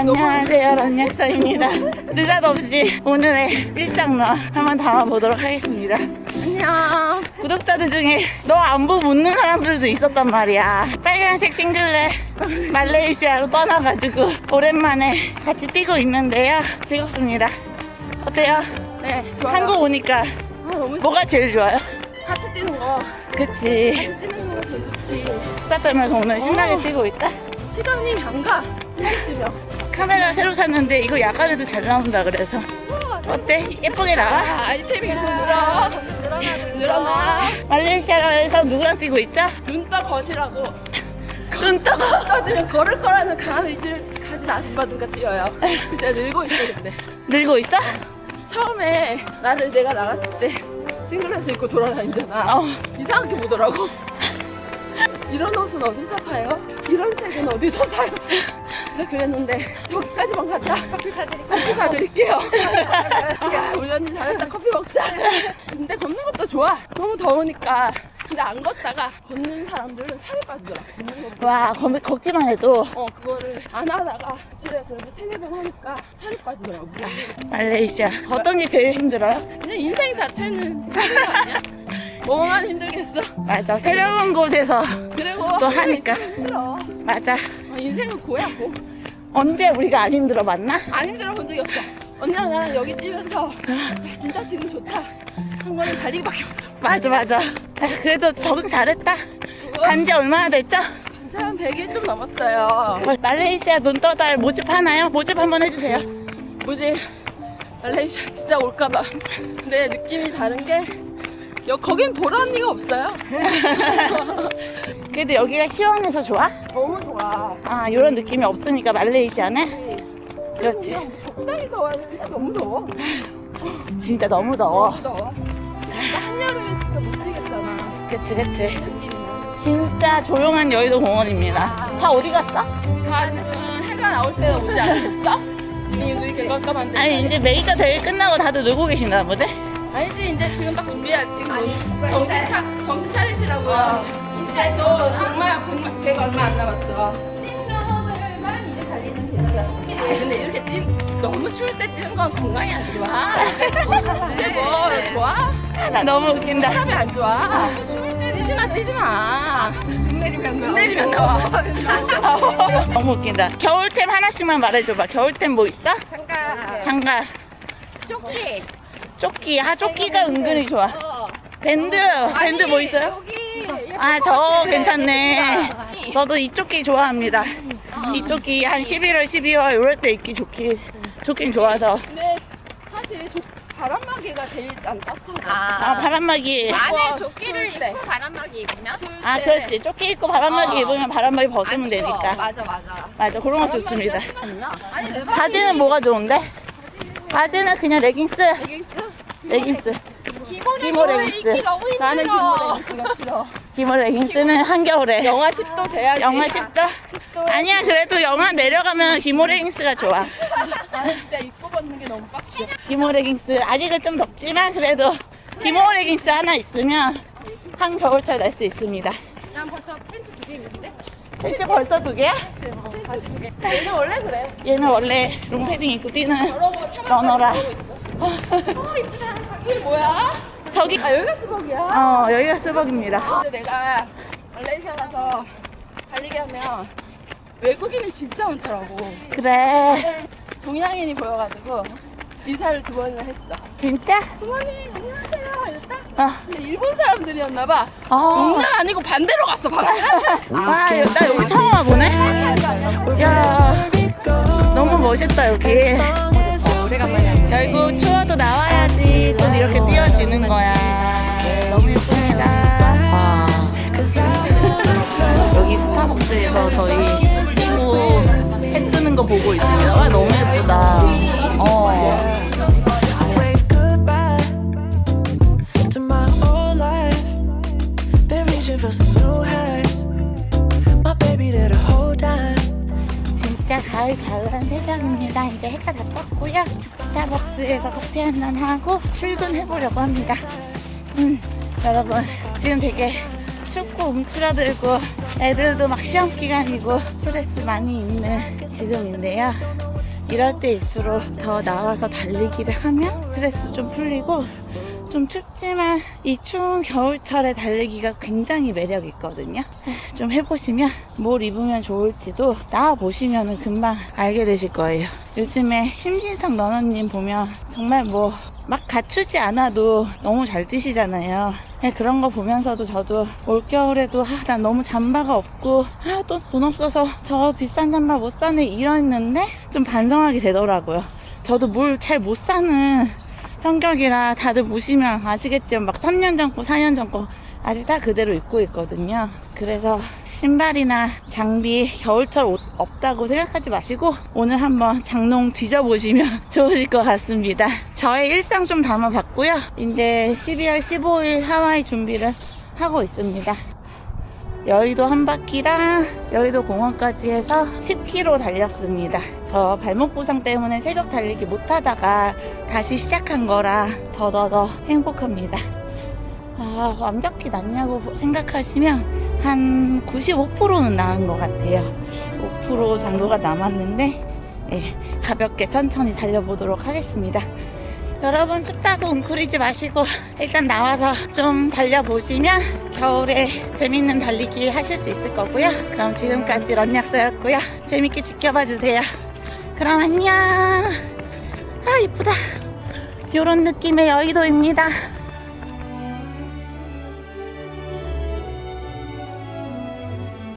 안녕하세요 런약서입니다 느닷없이 오늘의 일상로 한번 담아보도록 하겠습니다 안녕. 구독자들 중에 너 안부 묻는 사람들도 있었단 말이야 빨간색 싱글렛 말레이시아로 떠나가지고 오랜만에 같이 뛰고 있는데요 즐겁습니다 어때요? 네, 좋아요. 한국 오니까 아. 뭐가 제일 좋아요? 같이 뛰는 거. 그치 같이 뛰는 거가 제일 좋지. 떨면서 오늘 신나게 어. 뛰고 있다 시간이 안 가. 뛰면. 카메라 새로 샀는데 이거 야간에도 잘 나온다 그래서 어때? 예쁘게 나와? 아, 아이템이 좀 늘어. 늘어나. 늘어나. 말레이시아에서 누구랑 뛰고 있죠? 눈떠 거시라고. 눈 떠고 떠지면 걸을 거라는 강한 의지를 가진 아줌마들과 뛰어요. 진짜 늘고 있어 근데. 늘고 있어? 처음에 나를 내가 나갔을 때 싱글레스 입고 돌아다니잖아. 어. 이상하게 보더라고. 이런 옷은 어디서 사요? 이런 색은 어디서 사요? 진짜 그랬는데 저기까지만 가자. 커피 사드릴게요. 커피 사드릴게요. 아, 우리 언니 잘했다. 커피 먹자. 근데 걷는 것도 좋아. 너무 더우니까. 근데 안 걷다가 걷는 사람들은 살이 빠지더라. 걷는 거. 와 걷, 걷기만 해도 어 그거를 안 하다가 집에 그래도 세네 번 하니까 살이 빠지더라고. 말레이시아 어떤 게 제일 힘들어요? 그냥 인생 자체는 힘든 거 아니야? 뭐만 힘들겠어. 맞아 새로운 곳에서 그리고 또 하니까. 힘들어. 맞아 어, 인생은 고야 고. 언제 우리가 안 힘들어 봤나? 안 힘들어 본 적이 없어. 언니랑 나랑 여기 뛰면서 아, 진짜 지금 좋다. 한 거는 달리기밖에 없어. 맞아 맞아 아, 그래도 적응 잘했다 간지 얼마나 됐죠? 진짜 한 100일 좀 넘었어요. 말레이시아 눈떠달 모집 하나요? 모집 한번 해주세요 뭐지? 말레이시아 진짜 올까봐. 근데 느낌이 다른 게 여, 거긴 보라 언니가 없어요. 그래도 여기가 시원해서 좋아? 너무 좋아. 아 이런 느낌이 없으니까 말레이시아는 그렇지 적당히 더워야 되는데 너무 더워. 진짜 너무 더워 너무 더워. 진짜 한여름에 진짜 못 뛰겠잖아. 그치 그치 느낌이야. 진짜 조용한 여의도 공원입니다 다 어디 갔어? 다 지금 해가 나올 때 오지 않겠어? 지금 이렇게 깜깜한데. 아니 이제 메이저 대회 끝나고 다들 놀고 계신가 보네 아니지 이제 지금 막 준비해야지 지금 뭐 정신 차 정신 차리시라고요. 이제 또 백마 백마 백 얼마 안 남았어. 찐러들만 이제 달리는 대회였어. 근데 이렇게 뛰 너무 추울 때 뛰는 건 건강에 안 좋아. 이게 뭐 좋아? 나 너무 웃긴다 사람이 안 좋아. 너무 추울 때 뛰지 마 뛰지 마. 눈 내리면 눈 내리면 나와. 너무 웃긴다 겨울템 하나씩만 말해줘봐 겨울템 뭐 있어? 잠깐. 장갑 조끼. 조끼 아 조끼가 은근히 좋아 어. 밴드 밴드 뭐 있어요? 아 저 괜찮네 저도 이 조끼 좋아합니다 이 조끼 한 11월 12월 이럴 때 입기 좋기 좋긴 좋아서 근데 사실 조, 바람막이가 제일 안 따뜻하다. 아 바람막이 안에 조끼를 추울 때. 입고 바람막이 입으면 아 그렇지 조끼 입고 바람막이 어. 입으면 바람막이 벗으면 추워. 되니까 맞아 맞아. 맞아 그런 거 좋습니다 아니 내 바지는 뭐가 좋은데? 바지는 그냥 레깅스 레깅스? 레깅스 기모레 기모 레깅스. 나는 기모 레깅스가 싫어. 기모 레깅스는 한겨울에 영하 10도 돼야지. 영하 10도? 아니야 그래도 영하 내려가면 기모 레깅스가 좋아 나는 진짜 입고 벗는 게 너무 빡쳐. 기모 레깅스 아직은 좀 덥지만 그래도 기모 레깅스 하나 있으면 한 겨울철 날 수 있습니다 난 벌써 팬츠 두 개 입는데. 팬츠 벌써 두 개야? 얘는 원래 그래. 얘는 원래 롱패딩 입고 뛰는 러너라 저러고 있어. 저게 뭐야? 저기 아 여기가 수박이야. 어 여기가 스벅입니다 근데 내가 말레이시아 가서 달리기 하면 외국인이 진짜 많더라고. 그래 동양인이 보여가지고 인사를 두 번이나 했어. 진짜? 부모님 안녕하세요. 이랬다. 어. 근데 일본 사람들이었나봐. 어. 농담 아니고 반대로 갔어 바로. 아, 나 여기 처음 와보네? 야, 너무 멋있다, 여기. 또 이렇게 뛰어지는 거야. 너무 예쁩니다. 와. 여기 스타벅스에서 저희 친구 해 뜨는 거 보고 있습니다. 와, 너무 예쁘다. 어. 진짜 가을 가을한 세상입니다. 이제 해가 다 떴고요. 스타벅 스에서 커피 한 잔 하고 출근해 보려고 합니다. 음, 여러분 지금 되게 춥고 움츠러들고 애들도 막 시험 기간이고 스트레스 많이 있는 지금인데요. 이럴 때일수록 더 나와서 달리기를 하면 스트레스 좀 풀리고 좀 춥지만 이 추운 겨울철에 달리기가 굉장히 매력 있거든요. 좀 해보시면 뭘 입으면 좋을지도 나와 보시면 금방 알게 되실 거예요. 요즘에 심진성 러너님 보면 정말 뭐 막 갖추지 않아도 너무 잘 뛰시잖아요. 네, 그런 거 보면서도 저도 올겨울에도 아, 난 너무 잠바가 없고 아, 또 돈 없어서 저 비싼 잠바 못 사네 이랬는데 좀 반성하게 되더라고요. 저도 뭘잘못 사는 성격이라 다들 보시면 아시겠지만 막 3년 전 거, 4년 전 거 아직 다 그대로 입고 있거든요. 그래서 신발이나 장비 겨울철 옷 없다고 생각하지 마시고 오늘 한번 장롱 뒤져보시면 좋으실 것 같습니다. 저의 일상 좀 담아봤고요. 이제 12월 15일 하와이 준비를 하고 있습니다. 여의도 한 바퀴랑 여의도 공원까지 해서 10km 달렸습니다. 저 발목 부상 때문에 새벽 달리기 못 하다가 다시 시작한 거라 더더더 행복합니다. 아, 완벽히 낫냐고 생각하시면 한 95%는 나은 것 같아요. 5% 정도가 남았는데, 예, 가볍게 천천히 달려보도록 하겠습니다. 여러분 춥다고 웅크리지 마시고 일단 나와서 좀 달려보시면 겨울에 재밌는 달리기 하실 수 있을 거고요. 그럼 지금까지 런약서였고요. 재밌게 지켜봐 주세요. 그럼 안녕. 아 이쁘다. 요런 느낌의 여의도입니다.